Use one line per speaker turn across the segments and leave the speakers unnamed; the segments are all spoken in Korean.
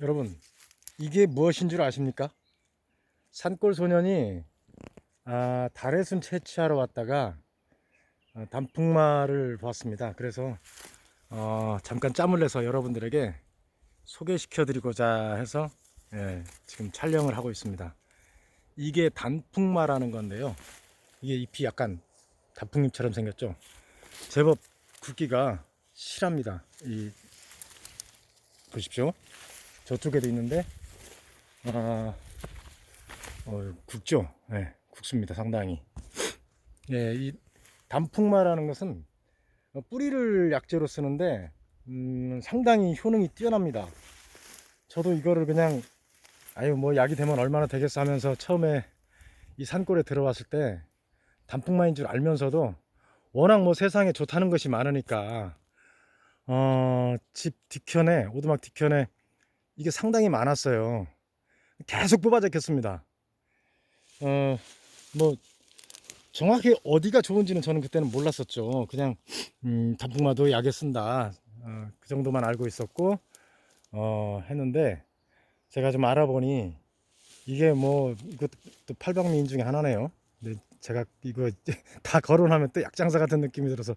여러분 이게 무엇인 줄 아십니까? 산골 소년이 아, 달의순 채취하러 왔다가 어, 단풍마를 보았습니다. 그래서 어, 잠깐 짬을 내서 여러분들에게 소개시켜 드리고자 해서 예, 지금 촬영을 하고 있습니다. 이게 단풍마라는 건데요. 이게 잎이 약간 단풍잎처럼 생겼죠. 제법 굵기가 실합니다. 이 보십시오. 저쪽에도 있는데 아, 어, 굵죠. 네, 굵습니다. 상당히. 예, 이 단풍마라는 것은 어, 뿌리를 약재로 쓰는데 음, 상당히 효능이 뛰어납니다. 저도 이거를 그냥 아유 뭐 약이 되면 얼마나 되겠어 하면서 처음에 이 산골에 들어왔을 때 단풍마인 줄 알면서도 워낙 뭐 세상에 좋다는 것이 많으니까 어, 집 뒤편에 오두막 뒤편에 이게 상당히 많았어요. 계속 뽑아 적혔습니다. 어, 뭐 정확히 어디가 좋은지는 저는 그때는 몰랐었죠. 그냥 음, 단풍마도 약에 쓴다. 어, 그 정도만 알고 있었고 어, 했는데 제가 좀 알아보니 이게 뭐 이것도 팔방미인 중에 하나네요. 근데 제가 이거 다 거론하면 또 약장사 같은 느낌이 들어서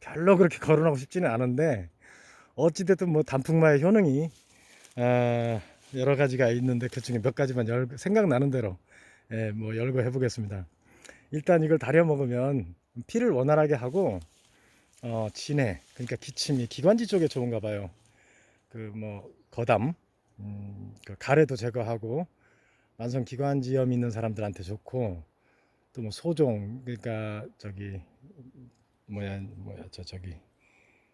별로 그렇게 거론하고 싶지는 않은데 어찌됐든 뭐 단풍마의 효능이 아, 여러 가지가 있는데 그 중에 몇 가지만 열, 생각나는 대로 예, 뭐 열고 해보겠습니다. 일단 이걸 다려 먹으면 피를 원활하게 하고 어, 진해 그러니까 기침이 기관지 쪽에 좋은가 봐요. 그 뭐 거담, 음, 그 가래도 제거하고 만성 기관지염 있는 사람들한테 좋고 또 뭐 소종 그러니까 저기 뭐야 뭐야 저 저기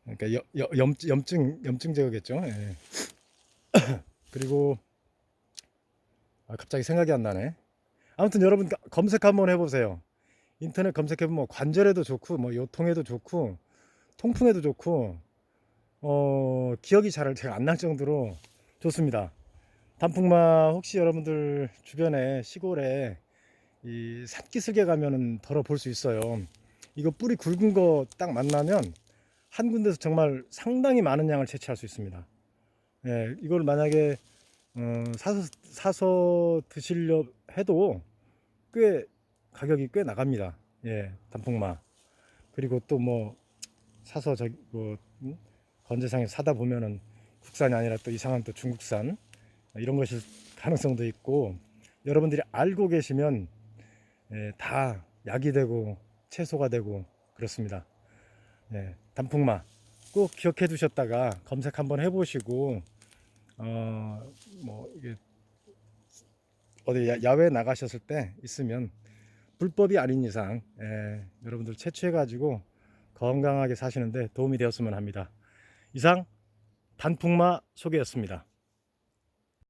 그러니까 여- 여- 염, 염증 염증 제거겠죠. 예. 그리고 아, 갑자기 생각이 안 나네. 아무튼 여러분 가- 검색 한번 해보세요. 인터넷 검색해보면 뭐 관절에도 좋고 뭐 요통에도 좋고 통풍에도 좋고 어 기억이 잘 제가 안 날 정도로 좋습니다. 단풍마 혹시 여러분들 주변에 시골에 이 산기슭에 가면은 덜어 볼 수 있어요. 이거 뿌리 굵은 거 딱 만나면 한 군데서 정말 상당히 많은 양을 채취할 수 있습니다. 예, 이걸 만약에 어, 사서 사서 드시려 해도 꽤 가격이 꽤 나갑니다. 예, 단풍마. 그리고 또 뭐 사서 저기 뭐 음? 건재상에 사다 보면은 국산이 아니라 또 이상한 또 중국산 이런 것일 가능성도 있고 여러분들이 알고 계시면 예, 다 약이 되고 채소가 되고 그렇습니다. 예, 단풍마 꼭 기억해 두셨다가 검색 한번 해보시고 어 뭐 이게 어디 야, 야외 나가셨을 때 있으면 불법이 아닌 이상 예, 여러분들 채취해 가지고 건강하게 사시는데 도움이 되었으면 합니다. 이상 단풍마 소개였습니다.